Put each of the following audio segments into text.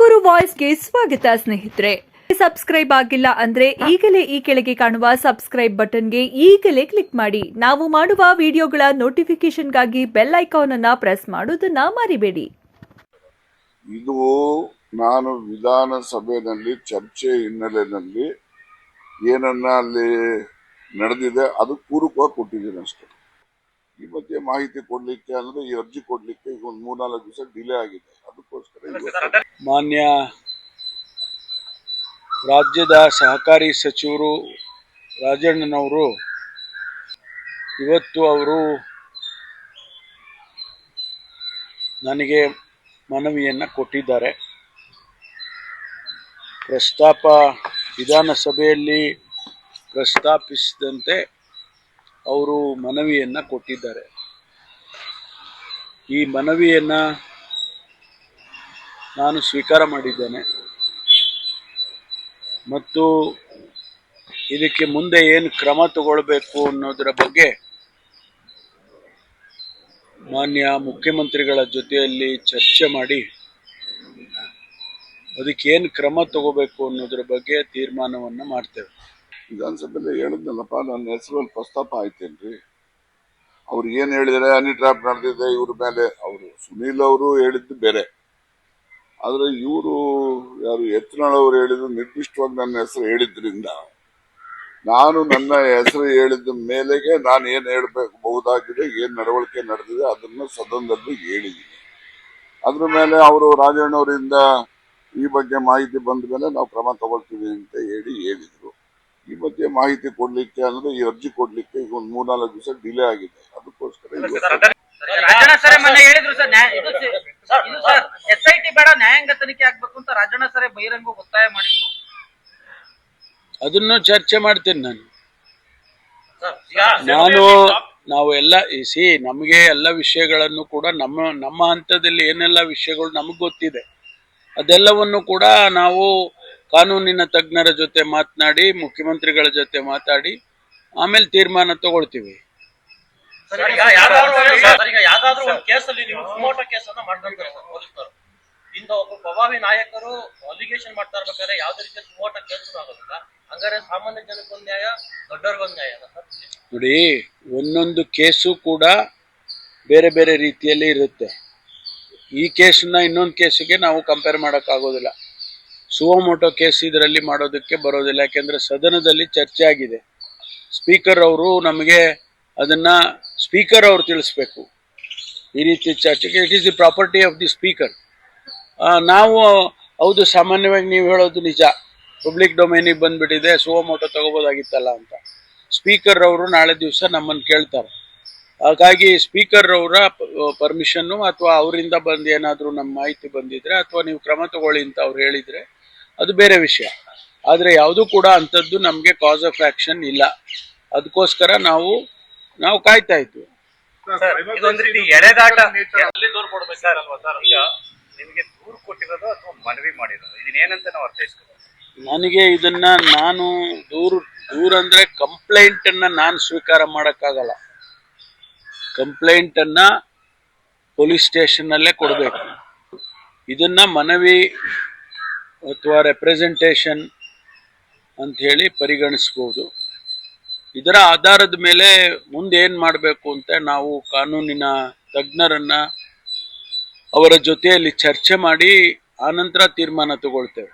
ತುಮಕೂರು ವಾಯ್ಸ್ಗೆ ಸ್ವಾಗತ ಸ್ನೇಹಿತರೆ. ಸಬ್ಸ್ಕ್ರೈಬ್ ಆಗಿಲ್ಲ ಅಂದ್ರೆ ಈಗಲೇ ಈ ಕೆಳಗೆ ಕಾಣುವ ಸಬ್ಸ್ಕ್ರೈಬ್ ಬಟನ್ಗೆ ಈಗಲೇ ಕ್ಲಿಕ್ ಮಾಡಿ. ನಾವು ಮಾಡುವ ವಿಡಿಯೋಗಳ ನೋಟಿಫಿಕೇಶನ್ಗಾಗಿ ಬೆಲ್ ಐಕಾನ್ ಅನ್ನ ಪ್ರೆಸ್ ಮಾಡೋದನ್ನ ಮರಿಬೇಡಿ. ಇದು ನಾನು ವಿಧಾನಸಭೆಯಲ್ಲಿ ಚರ್ಚೆ ಹಿನ್ನೆಲೆಯಲ್ಲಿ ಏನನ್ನ ಅಲ್ಲಿ ನಡೆದಿದೆ ಅದು ಪೂರಕವಾಗಿ ಕೊಟ್ಟಿದ್ದೀನಿ ಅಷ್ಟೇ. ಈ ಬಗ್ಗೆ ಮಾಹಿತಿ ಕೊಡ್ಲಿಕ್ಕೆ ಅಂದ್ರೆ ಈ ಅರ್ಜಿ ಕೊಡ್ಲಿಕ್ಕೆ ಈಗ ಒಂದು ಮೂರ್ನಾಲ್ಕು ದಿವಸ ಡಿಲೇ ಆಗಿದೆ. ಅದಕ್ಕೋಸ್ಕರ ಇವತ್ತು ಮಾನ್ಯ ರಾಜ್ಯದ ಸಹಕಾರಿ ಸಚಿವರು ರಾಜಣ್ಣನವರು ಇವತ್ತು ಅವರು ನನಗೆ ಮನವಿಯನ್ನು ಕೊಟ್ಟಿದ್ದಾರೆ. ಪ್ರಸ್ತಾಪ ವಿಧಾನಸಭೆಯಲ್ಲಿ ಪ್ರಸ್ತಾಪಿಸಿದಂತೆ ಅವರು ಮನವಿಯನ್ನ ಕೊಟ್ಟಿದ್ದಾರೆ. ಈ ಮನವಿಯನ್ನ ನಾನು ಸ್ವೀಕಾರ ಮಾಡಿದ್ದೇನೆ. ಮತ್ತು ಇದಕ್ಕೆ ಮುಂದೆ ಏನು ಕ್ರಮ ತಗೊಳ್ಬೇಕು ಅನ್ನೋದರ ಬಗ್ಗೆ ಮಾನ್ಯ ಮುಖ್ಯಮಂತ್ರಿಗಳ ಜೊತೆಯಲ್ಲಿ ಚರ್ಚೆ ಮಾಡಿ ಅದಕ್ಕೆ ಏನು ಕ್ರಮ ತಗೋಬೇಕು ಅನ್ನೋದ್ರ ಬಗ್ಗೆ ತೀರ್ಮಾನವನ್ನು ಮಾಡ್ತೇವೆ. ವಿಧಾನಸಭೆಯಲ್ಲಿ ಹೇಳಿದ್ನಲ್ಲಪ್ಪ ನನ್ನ ಹೆಸರಲ್ಲಿ ಪ್ರಸ್ತಾಪ ಆಯ್ತೇನ್ರಿ? ಅವ್ರು ಏನ್ ಹೇಳಿದರೆ, ಹನಿ ಟ್ರಾಪ್ ನಡೆದಿದೆ, ಇವ್ರ ಮೇಲೆ. ಅವರು ಸುನೀಲ್ ಅವರು ಹೇಳಿದ್ದು ಬೇರೆ. ಆದ್ರೆ ಇವರು ಯಾರು ಯತ್ನಾಳ್ ಅವರು ಹೇಳಿದ್ರು ನಿರ್ದಿಷ್ಟವಾಗಿ ನನ್ನ ಹೆಸರು ಹೇಳಿದ್ರಿಂದ, ನಾನು ನನ್ನ ಹೆಸರು ಹೇಳಿದ ಮೇಲೆಗೆ ನಾನು ಏನ್ ಹೇಳಬೇಕು ಬಹುದಾಗಿದೆ ಏನ್ ನಡವಳಿಕೆ ನಡೆದಿದೆ ಅದನ್ನು ಸದನದಲ್ಲಿ ಹೇಳಿದ್ದೀನಿ. ಅದ್ರ ಮೇಲೆ ಅವರು ರಾಜಣ್ಣವರಿಂದ ಈ ಬಗ್ಗೆ ಮಾಹಿತಿ ಬಂದ ಮೇಲೆ ನಾವು ಕ್ರಮ ತಗೊಳ್ತೀವಿ ಅಂತ ಹೇಳಿ ಹೇಳಿದ್ರು ಈ ಬಗ್ಗೆ ಮಾಹಿತಿ ಕೊಡ್ಲಿಕ್ಕೆ ಅಂದ್ರೆ ಈ ಅರ್ಜಿ ಕೊಡ್ಲಿಕ್ಕೆ ಈಗ ಒಂದು ಮೂರ್ನಾಲ್ಕು ದಿವಸ ಡಿಲೇ ಆಗಿದೆ. ಅದಕ್ಕೋಸ್ಕರ ರಾಜಣ್ಣ ಸರ್ ಮೊನ್ನೆ ಹೇಳಿದ್ರು ಸರ್ ಎಸ್ ಐ ಟಿ ಬೇಡ ನ್ಯಾಯಾಂಗ ತನಿಖೆ ಆಗ್ಬೇಕು ಅಂತ ರಾಜಣ್ಣ ಸರ್ ಬಹಿರಂಗ ಒತ್ತಾಯ ಮಾಡಿದ್ರು. ಅದನ್ನು ಚರ್ಚೆ ಮಾಡ್ತೀನಿ ನಾನು. ಸರ್, ನಾನು ನಾವು ಎಲ್ಲ ಸಿ ನಮಗೆ ಎಲ್ಲ ವಿಷಯಗಳನ್ನು ಕೂಡ ನಮ್ಮ ನಮ್ಮ ಹಂತದಲ್ಲಿ ಏನೆಲ್ಲ ವಿಷಯಗಳು ನಮಗೆ ಗೊತ್ತಿದೆ ಅದೆಲ್ಲವನ್ನು ಕೂಡ ನಾವು ಕಾನೂನಿನ ತಜ್ಞರ ಜೊತೆ ಮಾತನಾಡಿ ಮುಖ್ಯಮಂತ್ರಿಗಳ ಜೊತೆ ಮಾತಾಡಿ ಆಮೇಲೆ ತೀರ್ಮಾನ ತಗೊಳ್ತೀವಿ. ಯಾವ್ದಾದ್ರು ಒಂದು- ಕೇಸಲ್ಲಿ ನೀವು ಸುಮೋಟೋ ಕೇಸನ್ನ ಮಾಡ್ಕೊಂತಾರೆ ಸರ್ ಪೊಲೀಸರು ಇಂದ ಒಬ್ಬ ಪ್ರಭಾವಿ ನಾಯಕರು ಅಲಿಗೇಷನ್ ಮಾಡ್ತಾ ಇರ್ಬೇಕಾದ್ರೆ ಯಾವ್ದೇ ರೀತಿಯ ಸುಮೋಟೋ ಕೇಸು ಆಗೋದಿಲ್ಲ. ಹಂಗಾರೆ ಸಾಮಾನ್ಯ ಜನಕ್ಕೊಂದು ನ್ಯಾಯ ದೊಡ್ಡವ್ರಿಗೊಂದು ನ್ಯಾಯ ಸರ್? ನೋಡಿ ಒಂದೊಂದು ಕೇಸು ಕೂಡ ಬೇರೆ ಬೇರೆ ರೀತಿಯಲ್ಲಿ ಇರುತ್ತೆ. ಈ ಕೇಸನ್ನ ಇನ್ನೊಂದು ಕೇಸಿಗೆ ನಾವು ಕಂಪೇರ್ ಮಾಡೋಕ್ಕಾಗೋದಿಲ್ಲ. ಸುವಮೋಟೋ ಕೇಸ್ ಇದರಲ್ಲಿ ಮಾಡೋದಕ್ಕೆ ಬರೋದಿಲ್ಲ, ಯಾಕೆಂದರೆ ಸದನದಲ್ಲಿ ಚರ್ಚೆ ಆಗಿದೆ. ಸ್ಪೀಕರ್ ಅವರು ನಮಗೆ ಅದನ್ನ ಸ್ಪೀಕರ್ ಅವರು ತಿಳಿಸ್ಬೇಕು. ಈ ರೀತಿ ಚರ್ಚೆಗೆ it is the property of the speaker ನಾವು, ಹೌದು, ಸಾಮಾನ್ಯವಾಗಿ ನೀವು ಹೇಳೋದು ನಿಜ. ಪಬ್ಲಿಕ್ ಡೊಮೈನಿಗೆ ಬಂದ್ಬಿಟ್ಟಿದೆ, ಸುವಮೋಟೋ ತಗೋಬೋದಾಗಿತ್ತಲ್ಲ ಅಂತ. ಸ್ಪೀಕರ್ ಅವರು ನಾಳೆ ದಿವಸ ನಮ್ಮನ್ನು ಕೇಳ್ತಾರೆ. ಹಾಗಾಗಿ ಸ್ಪೀಕರ್ ಅವರ ಪರ್ಮಿಷನ್ನು ಅಥವಾ ಅವರಿಂದ ಬಂದು ಏನಾದರೂ ನಮ್ಮ ಮಾಹಿತಿ ಬಂದಿದ್ರೆ ಅಥವಾ ನೀವು ಕ್ರಮ ತಗೊಳ್ಳಿ ಅಂತ ಅವ್ರು ಹೇಳಿದರೆ ಅದು ಬೇರೆ ವಿಷಯ. ಆದರೆ ಯಾವುದೂ ಕೂಡ ಅಂಥದ್ದು ನಮಗೆ ಕಾಸ್ ಆಫ್ ಆ್ಯಕ್ಷನ್ ಇಲ್ಲ. ಅದಕ್ಕೋಸ್ಕರ ನಾವು ನಾವು ಕಾಯ್ತಾ ಇದ್ವಿ. ಇದೊಂದು ರೀತಿ ಎಳೆದಾಟ ಅಲ್ಲಿ ದೂರು ಕೊಡ್ಬೇಕಾಗಲ್ವಾ ಸರ್ ಈಗ ನಿಮಗೆ ದೂರು ಕೊಟ್ಟಿರೋದು ಅಥವಾ ಮನವಿ ಮಾಡಿರೋದು? ಇದನ್ನೇನಂತ ನಾವು ಅರ್ಥೈಸ್ಕೋಬೇಕು? ನನಗೆ ಇದನ್ನ ನಾನು ದೂರು ದೂರ ಅಂದ್ರೆ ಕಂಪ್ಲೇಂಟ್ ಅನ್ನ ನಾನು ಸ್ವೀಕಾರ ಮಾಡಕ್ಕಾಗಲ್ಲ. ಕಂಪ್ಲೇಂಟ್ ಅನ್ನ ಪೊಲೀಸ್ ಸ್ಟೇಷನ್ ಅಲ್ಲೇ ಕೊಡಬೇಕು. ಇದನ್ನ ಮನವಿ ಅಥವಾ ರೆಪ್ರೆಸೆಂಟೇಷನ್ ಹೇಳಿ ಪರಿಗಣಿಸ್ಬೋದು. ಇದರ ಆಧಾರದ ಮೇಲೆ ಮುಂದೆ ಏನು ಮಾಡಬೇಕು ಅಂತ ನಾವು ಕಾನೂನಿನ ತಜ್ಞರನ್ನ ಅವರ ಜೊತೆಯಲ್ಲಿ ಚರ್ಚೆ ಮಾಡಿ ಆನಂತರ ತೀರ್ಮಾನ ತಗೊಳ್ತೇವೆ.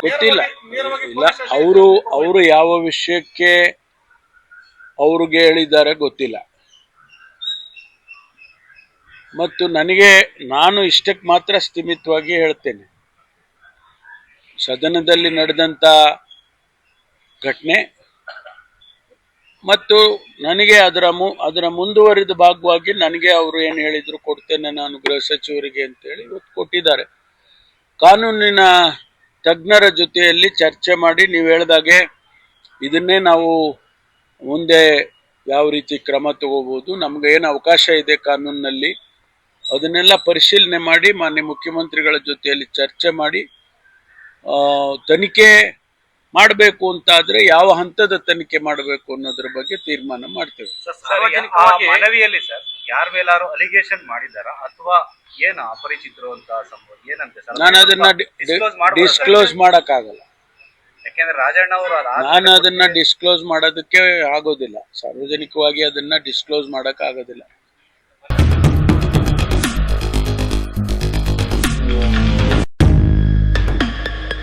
ಗೊತ್ತಿಲ್ಲ. ಇಲ್ಲ, ಅವರು ಅವರು ಯಾವ ವಿಷಯಕ್ಕೆ ಅವ್ರಿಗೆ ಹೇಳಿದ್ದಾರೆ ಗೊತ್ತಿಲ್ಲ. ಮತ್ತು ನನಗೆ, ನಾನು ಇಷ್ಟಕ್ಕೆ ಮಾತ್ರ ಸ್ಥಿಮಿತವಾಗಿ ಹೇಳ್ತೇನೆ. ಸದನದಲ್ಲಿ ನಡೆದಂಥ ಘಟನೆ ಮತ್ತು ನನಗೆ ಅದರ ಮು, ಅದರ ಮುಂದುವರಿದ ಭಾಗವಾಗಿ ನನಗೆ ಅವರು ಏನು ಹೇಳಿದ್ರು ಕೊಡ್ತೇನೆ ನಾನು ಗೃಹ ಸಚಿವರಿಗೆ ಅಂತೇಳಿ ಇವತ್ತು ಕೊಟ್ಟಿದ್ದಾರೆ. ಕಾನೂನಿನ ತಜ್ಞರ ಜೊತೆಯಲ್ಲಿ ಚರ್ಚೆ ಮಾಡಿ ನೀವು ಹೇಳಿದಾಗೆ ಇದನ್ನೇ ನಾವು ಮುಂದೆ ಯಾವ ರೀತಿ ಕ್ರಮ ತಗೋಬೋದು ನಮ್ಗೆ ಏನು ಅವಕಾಶ ಇದೆ ಕಾನೂನಿನಲ್ಲಿ, ಅದನ್ನೆಲ್ಲ ಪರಿಶೀಲನೆ ಮಾಡಿ ಮಾನ್ಯ ಮುಖ್ಯಮಂತ್ರಿಗಳ ಜೊತೆಯಲ್ಲಿ ಚರ್ಚೆ ಮಾಡಿ ತನಿಖೆ ಮಾಡಬೇಕು ಅಂತಾದ್ರೆ ಯಾವ ಹಂತದ ತನಿಖೆ ಮಾಡಬೇಕು ಅನ್ನೋದ್ರ ಬಗ್ಗೆ ತೀರ್ಮಾನ ಮಾಡ್ತೇವೆ. ಸರ್, ಸಾರ್ವಜನಿಕವಾಗಿ ಮನವಿಯಲ್ಲಿ ಸರ್ ಯಾರ ಮೇಲಾರು ಅಲಿಗೇಷನ್ ಮಾಡಿದಾರ ಅಥವಾ ಏನ ಅಪರಿಚಿತರು ಅಂತ ಸಂಭವ ಏನಂತೆ ಸರ್? ನಾನು ಅದನ್ನ ಡಿಸ್ಕ್ಲೋಸ್ ಮಾಡಕ್ ಡಿಸ್ಕ್ಲೋಸ್ ಮಾಡಕ್ಕಾಗಲ್ಲ. ಯಾಕೆಂದ್ರೆ ರಾಜಣ್ಣ ಅವರು ನಾನು ಅದನ್ನ ಡಿಸ್ಕ್ಲೋಸ್ ಮಾಡೋದಕ್ಕೆ ಆಗೋದಿಲ್ಲ. ಸಾರ್ವಜನಿಕವಾಗಿ ಅದನ್ನ ಡಿಸ್ಕ್ಲೋಸ್ ಮಾಡಕ್ ಆಗೋದಿಲ್ಲ